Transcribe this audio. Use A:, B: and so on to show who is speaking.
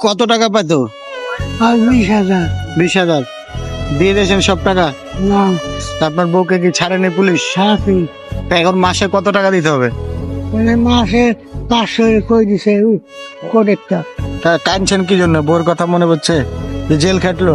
A: কত টাকা পেতো
B: আর বিশ হাজার।
A: বিশ হাজার। দিয়ে দিয়েছেন সব টাকা?
B: না।
A: আপনার বউকে কি ছাড়েনি পুলিশ?
B: সাথী
A: তা এখন মাসে কত টাকা দিতে হবে?
B: মানে মাসে পাঁচশো কই দিছে? কোটেরটা
A: তা কাঁদছেন কি জন্য? বউর কথা মনে পড়ছে? যে জেল খাটলো?